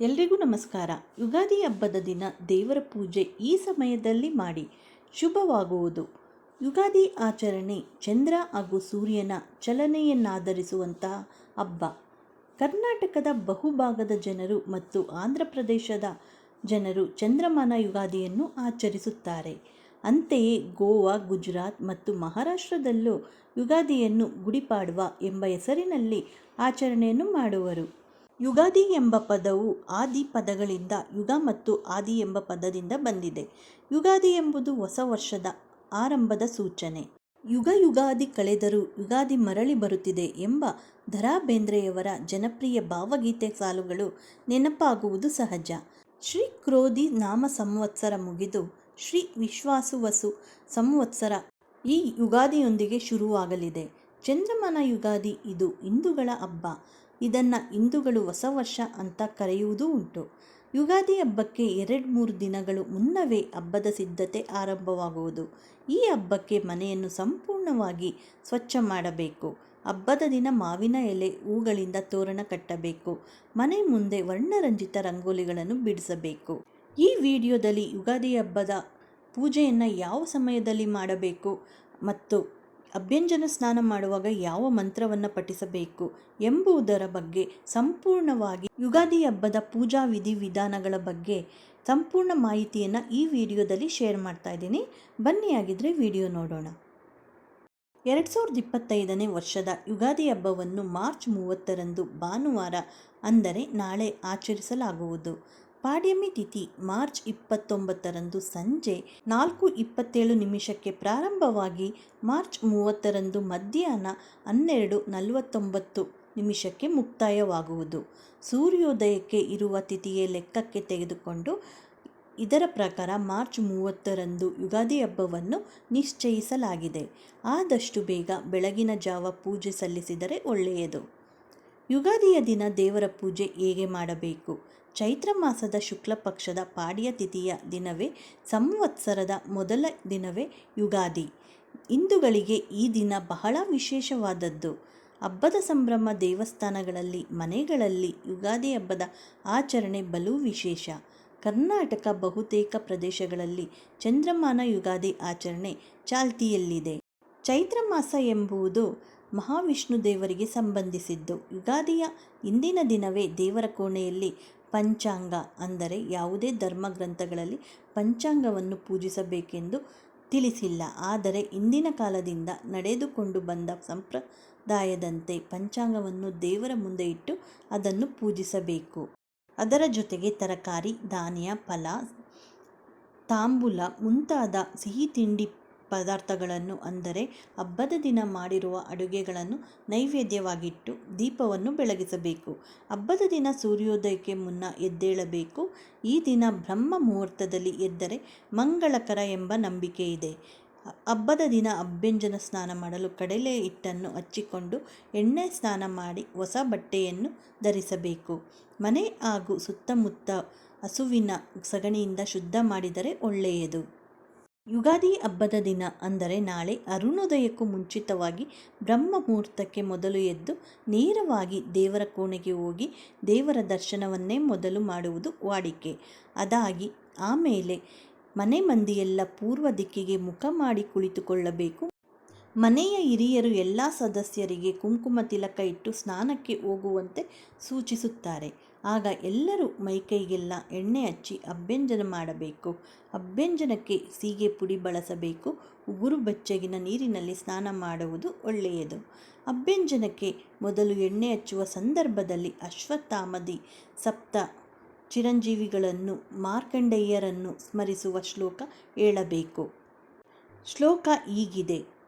ಎಲ್ರಿಗೂ ನಮಸ್ಕಾರ. ಯುಗಾದಿ ಹಬ್ಬದ ದಿನ ದೇವರ ಪೂಜೆ ಈ ಸಮಯದಲ್ಲಿ ಮಾಡಿ ಶುಭವಾಗುವುದು. ಯುಗಾದಿ ಆಚರಣೆ ಚಂದ್ರ ಹಾಗೂ ಸೂರ್ಯನ ಚಲನೆಯನ್ನಾಧರಿಸುವಂತಹ ಹಬ್ಬ. ಕರ್ನಾಟಕದ ಬಹುಭಾಗದ ಜನರು ಮತ್ತು ಆಂಧ್ರ ಪ್ರದೇಶದ ಜನರು ಚಂದ್ರಮಾನ ಯುಗಾದಿಯನ್ನು ಆಚರಿಸುತ್ತಾರೆ. ಅಂತೆಯೇ ಗೋವಾ, ಗುಜರಾತ್ ಮತ್ತು ಮಹಾರಾಷ್ಟ್ರದಲ್ಲೂ ಯುಗಾದಿಯನ್ನು ಗುಡಿಪಾಡುವ ಎಂಬ ಹೆಸರಿನಲ್ಲಿ ಆಚರಣೆಯನ್ನು ಮಾಡುವರು. ಯುಗಾದಿ ಎಂಬ ಪದವು ಆದಿ ಪದಗಳಿಂದ ಯುಗ ಮತ್ತು ಆದಿ ಎಂಬ ಪದದಿಂದ ಬಂದಿದೆ. ಯುಗಾದಿ ಎಂಬುದು ಹೊಸ ವರ್ಷದ ಆರಂಭದ ಸೂಚನೆ. ಯುಗ ಯುಗಾದಿ ಕಳೆದರೂ ಯುಗಾದಿ ಮರಳಿ ಬರುತ್ತಿದೆ ಎಂಬ ದರಾ ಬೇಂದ್ರೆಯವರ ಜನಪ್ರಿಯ ಭಾವಗೀತೆ ಸಾಲುಗಳು ನೆನಪಾಗುವುದು ಸಹಜ. ಶ್ರೀ ಕ್ರೋಧಿ ನಾಮ ಸಂವತ್ಸರ ಮುಗಿದು ಶ್ರೀ ವಿಶ್ವಾಸುವಸು ಸಂವತ್ಸರ ಈ ಯುಗಾದಿಯೊಂದಿಗೆ ಶುರುವಾಗಲಿದೆ. ಚಂದ್ರಮಾನ ಯುಗಾದಿ ಇದು ಹಿಂದೂಗಳ ಹಬ್ಬ. ಇದನ್ನು ಹಿಂದೂಗಳು ಹೊಸ ವರ್ಷ ಅಂತ ಕರೆಯುವುದೂ ಉಂಟು. ಯುಗಾದಿ ಹಬ್ಬಕ್ಕೆ ಎರಡು ಮೂರು ದಿನಗಳು ಮುನ್ನವೇ ಹಬ್ಬದ ಸಿದ್ಧತೆ ಆರಂಭವಾಗುವುದು. ಈ ಹಬ್ಬಕ್ಕೆ ಮನೆಯನ್ನು ಸಂಪೂರ್ಣವಾಗಿ ಸ್ವಚ್ಛ ಮಾಡಬೇಕು. ಹಬ್ಬದ ದಿನ ಮಾವಿನ ಎಲೆ ಹೂಗಳಿಂದ ತೋರಣ ಕಟ್ಟಬೇಕು. ಮನೆ ಮುಂದೆ ವರ್ಣರಂಜಿತ ರಂಗೋಲಿಗಳನ್ನು ಬಿಡಿಸಬೇಕು. ಈ ವಿಡಿಯೋದಲ್ಲಿ ಯುಗಾದಿ ಹಬ್ಬದ ಪೂಜೆಯನ್ನು ಯಾವ ಸಮಯದಲ್ಲಿ ಮಾಡಬೇಕು ಮತ್ತು ಅಭ್ಯಂಜನ ಸ್ನಾನ ಮಾಡುವಾಗ ಯಾವ ಮಂತ್ರವನ್ನು ಪಠಿಸಬೇಕು ಎಂಬುದರ ಬಗ್ಗೆ ಸಂಪೂರ್ಣವಾಗಿ ಯುಗಾದಿ ಹಬ್ಬದ ಪೂಜಾ ವಿಧಿ ವಿಧಾನಗಳ ಬಗ್ಗೆ ಸಂಪೂರ್ಣ ಮಾಹಿತಿಯನ್ನು ಈ ವಿಡಿಯೋದಲ್ಲಿ ಶೇರ್ ಮಾಡ್ತಾ ಇದ್ದೀನಿ. ಬನ್ನಿ ಆಗಿದ್ರೆ ವಿಡಿಯೋ ನೋಡೋಣ. ಎರಡು ಸಾವಿರದ ಇಪ್ಪತ್ತೈದನೇ ವರ್ಷದ ಯುಗಾದಿ ಹಬ್ಬವನ್ನು ಮಾರ್ಚ್ ಮೂವತ್ತರಂದು ಭಾನುವಾರ ಅಂದರೆ ನಾಳೆ ಆಚರಿಸಲಾಗುವುದು. ಪಾಡ್ಯಮಿ ತಿಥಿ ಮಾರ್ಚ್ ಇಪ್ಪತ್ತೊಂಬತ್ತರಂದು ಸಂಜೆ ನಾಲ್ಕು ಇಪ್ಪತ್ತೇಳು ನಿಮಿಷಕ್ಕೆ ಪ್ರಾರಂಭವಾಗಿ ಮಾರ್ಚ್ ಮೂವತ್ತರಂದು ಮಧ್ಯಾಹ್ನ ಹನ್ನೆರಡು ನಲವತ್ತೊಂಬತ್ತು ನಿಮಿಷಕ್ಕೆ ಮುಕ್ತಾಯವಾಗುವುದು. ಸೂರ್ಯೋದಯಕ್ಕೆ ಇರುವ ತಿಥಿಯೇ ಲೆಕ್ಕಕ್ಕೆ ತೆಗೆದುಕೊಂಡು ಇದರ ಪ್ರಕಾರ ಮಾರ್ಚ್ ಮೂವತ್ತರಂದು ಯುಗಾದಿ ಹಬ್ಬವನ್ನು ನಿಶ್ಚಯಿಸಲಾಗಿದೆ. ಆದಷ್ಟು ಬೇಗ ಬೆಳಗಿನ ಜಾವ ಪೂಜೆ ಸಲ್ಲಿಸಿದರೆ ಒಳ್ಳೆಯದು. ಯುಗಾದಿಯ ದಿನ ದೇವರ ಪೂಜೆ ಹೇಗೆ ಮಾಡಬೇಕು? ಚೈತ್ರ ಮಾಸದ ಶುಕ್ಲ ಪಕ್ಷದ ಪಾಡ್ಯ ತಿಥಿಯ ದಿನವೇ ಸಂವತ್ಸರದ ಮೊದಲ ದಿನವೇ ಯುಗಾದಿ. ಹಿಂದುಗಳಿಗೆ ಈ ದಿನ ಬಹಳ ವಿಶೇಷವಾದದ್ದು. ಹಬ್ಬದ ಸಂಭ್ರಮ ದೇವಸ್ಥಾನಗಳಲ್ಲಿ, ಮನೆಗಳಲ್ಲಿ ಯುಗಾದಿ ಹಬ್ಬದ ಆಚರಣೆ ಬಲು ವಿಶೇಷ. ಕರ್ನಾಟಕ ಬಹುತೇಕ ಪ್ರದೇಶಗಳಲ್ಲಿ ಚಂದ್ರಮಾನ ಯುಗಾದಿ ಆಚರಣೆ ಚಾಲ್ತಿಯಲ್ಲಿದೆ. ಚೈತ್ರ ಮಾಸ ಎಂಬುದು ಮಹಾವಿಷ್ಣು ದೇವರಿಗೆ ಸಂಬಂಧಿಸಿದ್ದು. ಯುಗಾದಿಯ ಇಂದಿನ ದಿನವೇ ದೇವರ ಕೋಣೆಯಲ್ಲಿ ಪಂಚಾಂಗ ಅಂದರೆ ಯಾವುದೇ ಧರ್ಮ ಗ್ರಂಥಗಳಲ್ಲಿ ಪಂಚಾಂಗವನ್ನು ಪೂಜಿಸಬೇಕೆಂದು ತಿಳಿಸಿಲ್ಲ. ಆದರೆ ಇಂದಿನ ಕಾಲದಿಂದ ನಡೆದುಕೊಂಡು ಬಂದ ಸಂಪ್ರದಾಯದಂತೆ ಪಂಚಾಂಗವನ್ನು ದೇವರ ಮುಂದೆ ಇಟ್ಟು ಅದನ್ನು ಪೂಜಿಸಬೇಕು. ಅದರ ಜೊತೆಗೆ ತರಕಾರಿ, ಧಾನ್ಯ, ಫಲ, ತಾಂಬೂಲ ಮುಂತಾದ ಸಿಹಿ ತಿಂಡಿ ಪದಾರ್ಥಗಳನ್ನು ಅಂದರೆ ಹಬ್ಬದ ದಿನ ಮಾಡಿರುವ ಅಡುಗೆಗಳನ್ನು ನೈವೇದ್ಯವಾಗಿಟ್ಟು ದೀಪವನ್ನು ಬೆಳಗಿಸಬೇಕು. ಹಬ್ಬದ ದಿನ ಸೂರ್ಯೋದಯಕ್ಕೆ ಮುನ್ನ ಎದ್ದೇಳಬೇಕು. ಈ ದಿನ ಬ್ರಹ್ಮ ಮುಹೂರ್ತದಲ್ಲಿ ಎದ್ದರೆ ಮಂಗಳಕರ ಎಂಬ ನಂಬಿಕೆ ಇದೆ. ಹಬ್ಬದ ದಿನ ಅಭ್ಯಂಜನ ಸ್ನಾನ ಮಾಡಲು ಕಡಲೆ ಹಿಟ್ಟನ್ನು ಹಚ್ಚಿಕೊಂಡು ಎಣ್ಣೆ ಸ್ನಾನ ಮಾಡಿ ಹೊಸ ಬಟ್ಟೆಯನ್ನು ಧರಿಸಬೇಕು. ಮನೆ ಹಾಗೂ ಸುತ್ತಮುತ್ತ ಹಸುವಿನ ಸಗಣಿಯಿಂದ ಶುದ್ಧ ಮಾಡಿದರೆ ಒಳ್ಳೆಯದು. ಯುಗಾದಿ ಹಬ್ಬದ ದಿನ ಅಂದರೆ ನಾಳೆ ಅರುಣೋದಯಕ್ಕೂ ಮುಂಚಿತವಾಗಿ ಬ್ರಹ್ಮ ಮುಹೂರ್ತಕ್ಕೆ ಮೊದಲು ಎದ್ದು ನೇರವಾಗಿ ದೇವರ ಕೋಣೆಗೆ ಹೋಗಿ ದೇವರ ದರ್ಶನವನ್ನೇ ಮೊದಲು ಮಾಡುವುದು ವಾಡಿಕೆ. ಅದಾಗಿ ಆಮೇಲೆ ಮನೆ ಮಂದಿಯೆಲ್ಲ ಪೂರ್ವ ದಿಕ್ಕಿಗೆ ಮುಖ ಮಾಡಿ ಕುಳಿತುಕೊಳ್ಳಬೇಕು. ಮನೆಯ ಹಿರಿಯರು ಎಲ್ಲ ಸದಸ್ಯರಿಗೆ ಕುಂಕುಮ ತಿಲಕ ಇಟ್ಟು ಸ್ನಾನಕ್ಕೆ ಹೋಗುವಂತೆ ಸೂಚಿಸುತ್ತಾರೆ. ಆಗ ಎಲ್ಲರೂ ಮೈಕೈಗೆಲ್ಲ ಎಣ್ಣೆ ಹಚ್ಚಿ ಅಭ್ಯಂಜನ ಮಾಡಬೇಕು. ಅಭ್ಯಂಜನಕ್ಕೆ ಸೀಗೆ ಪುಡಿ ಬಳಸಬೇಕು. ಉಗುರು ಬೆಚ್ಚಗಿನ ನೀರಿನಲ್ಲಿ ಸ್ನಾನ ಮಾಡುವುದು ಒಳ್ಳೆಯದು. ಅಭ್ಯಂಜನಕ್ಕೆ ಮೊದಲು ಎಣ್ಣೆ ಹಚ್ಚುವ ಸಂದರ್ಭದಲ್ಲಿ ಅಶ್ವತ್ಥಾಮದಿ ಸಪ್ತ ಚಿರಂಜೀವಿಗಳನ್ನು ಮಾರ್ಕಂಡೇಯರನ್ನು ಸ್ಮರಿಸುವ ಶ್ಲೋಕ ಹೇಳಬೇಕು. ಶ್ಲೋಕ ಹೀಗಿದೆ.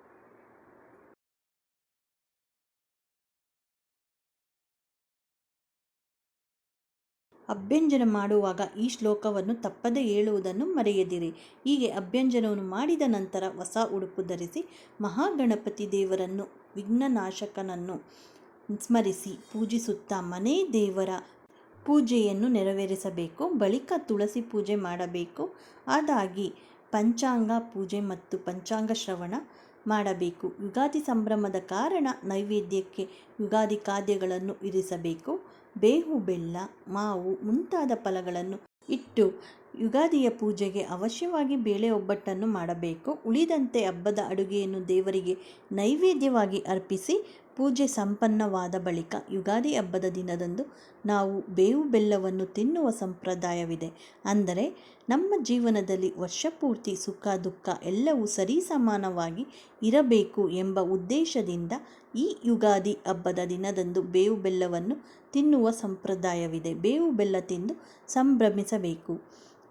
ಅಭ್ಯಂಜನ ಮಾಡುವಾಗ ಈ ಶ್ಲೋಕವನ್ನು ತಪ್ಪದೆ ಹೇಳುವುದನ್ನು ಮರೆಯದಿರಿ. ಹೀಗೆ ಅಭ್ಯಂಜನವನ್ನು ಮಾಡಿದ ನಂತರ ಹೊಸ ಉಡುಪು ಧರಿಸಿ ಮಹಾಗಣಪತಿ ದೇವರನ್ನು, ವಿಘ್ನನಾಶಕನನ್ನು ಸ್ಮರಿಸಿ ಪೂಜಿಸುತ್ತಾ ಮನೆ ದೇವರ ಪೂಜೆಯನ್ನು ನೆರವೇರಿಸಬೇಕು, ಬಳಿಕ ತುಳಸಿ ಪೂಜೆ ಮಾಡಬೇಕು. ಅದಾಗಿ ಪಂಚಾಂಗ ಪೂಜೆ ಮತ್ತು ಪಂಚಾಂಗ ಶ್ರವಣ ಮಾಡಬೇಕು. ಯುಗಾದಿ ಸಂಭ್ರಮದ ಕಾರಣ ನೈವೇದ್ಯಕ್ಕೆ ಯುಗಾದಿ ಖಾದ್ಯಗಳನ್ನು ಇರಿಸಬೇಕು. ಬೇವು ಬೆಲ್ಲ, ಮಾವು ಮುಂತಾದ ಫಲಗಳನ್ನು ಇಟ್ಟು ಯುಗಾದಿಯ ಪೂಜೆಗೆ ಅವಶ್ಯವಾಗಿ ಬೇಳೆ ಒಬ್ಬಟ್ಟನ್ನು ಮಾಡಬೇಕು. ಉಳಿದಂತೆ ಹಬ್ಬದ ಅಡುಗೆಯನ್ನು ದೇವರಿಗೆ ನೈವೇದ್ಯವಾಗಿ ಅರ್ಪಿಸಿ ಪೂಜೆ ಸಂಪನ್ನವಾದ ಬಳಿಕ ಯುಗಾದಿ ಹಬ್ಬದ ದಿನದಂದು ನಾವು ಬೇವು ಬೆಲ್ಲವನ್ನು ತಿನ್ನುವ ಸಂಪ್ರದಾಯವಿದೆ. ಅಂದರೆ ನಮ್ಮ ಜೀವನದಲ್ಲಿ ವರ್ಷಪೂರ್ತಿ ಸುಖ, ದುಃಖ ಎಲ್ಲವೂ ಸರಿಸಮಾನವಾಗಿ ಇರಬೇಕು ಎಂಬ ಉದ್ದೇಶದಿಂದ ಈ ಯುಗಾದಿ ಹಬ್ಬದ ದಿನದಂದು ಬೇವು ಬೆಲ್ಲವನ್ನು ತಿನ್ನುವ ಸಂಪ್ರದಾಯವಿದೆ. ಬೇವು ಬೆಲ್ಲ ತಿಂದು ಸಂಭ್ರಮಿಸಬೇಕು.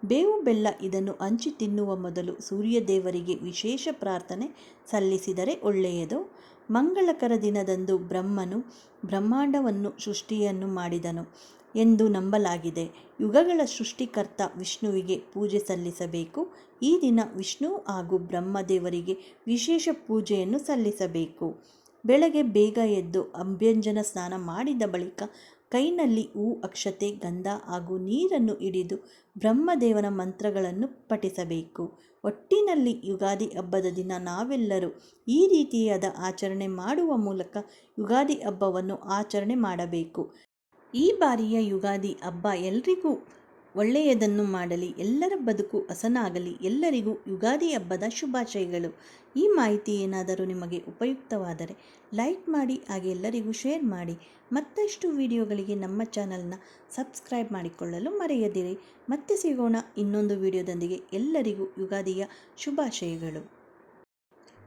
ಬೇವು ಬೆಲ್ಲ ಇದನ್ನು ಹಂಚಿ ತಿನ್ನುವ ಮೊದಲು ಸೂರ್ಯದೇವರಿಗೆ ವಿಶೇಷ ಪ್ರಾರ್ಥನೆ ಸಲ್ಲಿಸಿದರೆ ಒಳ್ಳೆಯದು. ಮಂಗಳಕರ ದಿನದಂದು ಬ್ರಹ್ಮನು ಬ್ರಹ್ಮಾಂಡವನ್ನು ಸೃಷ್ಟಿಯನ್ನು ಮಾಡಿದನು ಎಂದು ನಂಬಲಾಗಿದೆ. ಯುಗಗಳ ಸೃಷ್ಟಿಕರ್ತ ವಿಷ್ಣುವಿಗೆ ಪೂಜೆ ಸಲ್ಲಿಸಬೇಕು. ಈ ದಿನ ವಿಷ್ಣು ಹಾಗೂ ಬ್ರಹ್ಮದೇವರಿಗೆ ವಿಶೇಷ ಪೂಜೆಯನ್ನು ಸಲ್ಲಿಸಬೇಕು. ಬೆಳಗ್ಗೆ ಬೇಗ ಎದ್ದು ಅಭ್ಯಂಜನ ಸ್ನಾನ ಮಾಡಿದ ಬಳಿಕ ಕೈನಲ್ಲಿ ಹೂ, ಅಕ್ಷತೆ, ಗಂಧ ಹಾಗೂ ನೀರನ್ನು ಹಿಡಿದು ಬ್ರಹ್ಮದೇವನ ಮಂತ್ರಗಳನ್ನು ಪಠಿಸಬೇಕು. ಒಟ್ಟಿನಲ್ಲಿ ಯುಗಾದಿ ಹಬ್ಬದ ದಿನ ನಾವೆಲ್ಲರೂ ಈ ರೀತಿಯಾದ ಆಚರಣೆ ಮಾಡುವ ಮೂಲಕ ಯುಗಾದಿ ಹಬ್ಬವನ್ನು ಆಚರಣೆ ಮಾಡಬೇಕು. ಈ ಬಾರಿಯ ಯುಗಾದಿ ಹಬ್ಬ ಎಲ್ರಿಗೂ ಒಳ್ಳೆಯದನ್ನು ಮಾಡಲಿ, ಎಲ್ಲರ ಬದುಕು ಹಸನಾಗಲಿ, ಎಲ್ಲರಿಗೂ ಯುಗಾದಿ ಹಬ್ಬದ ಶುಭಾಶಯಗಳು. ಈ ಮಾಹಿತಿ ಏನಾದರೂ ನಿಮಗೆ ಉಪಯುಕ್ತವಾದರೆ ಲೈಕ್ ಮಾಡಿ, ಹಾಗೆ ಎಲ್ಲರಿಗೂ ಶೇರ್ ಮಾಡಿ. ಮತ್ತಷ್ಟು ವಿಡಿಯೋಗಳಿಗೆ ನಮ್ಮ ಚಾನಲ್ನ ಸಬ್ಸ್ಕ್ರೈಬ್ ಮಾಡಿಕೊಳ್ಳಲು ಮರೆಯದಿರಿ. ಮತ್ತೆ ಸಿಗೋಣ ಇನ್ನೊಂದು ವಿಡಿಯೋದೊಂದಿಗೆ. ಎಲ್ಲರಿಗೂ ಯುಗಾದಿಯ ಶುಭಾಶಯಗಳು.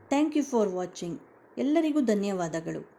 Thank you for watching. ಎಲ್ಲರಿಗೂ ಧನ್ಯವಾದಗಳು.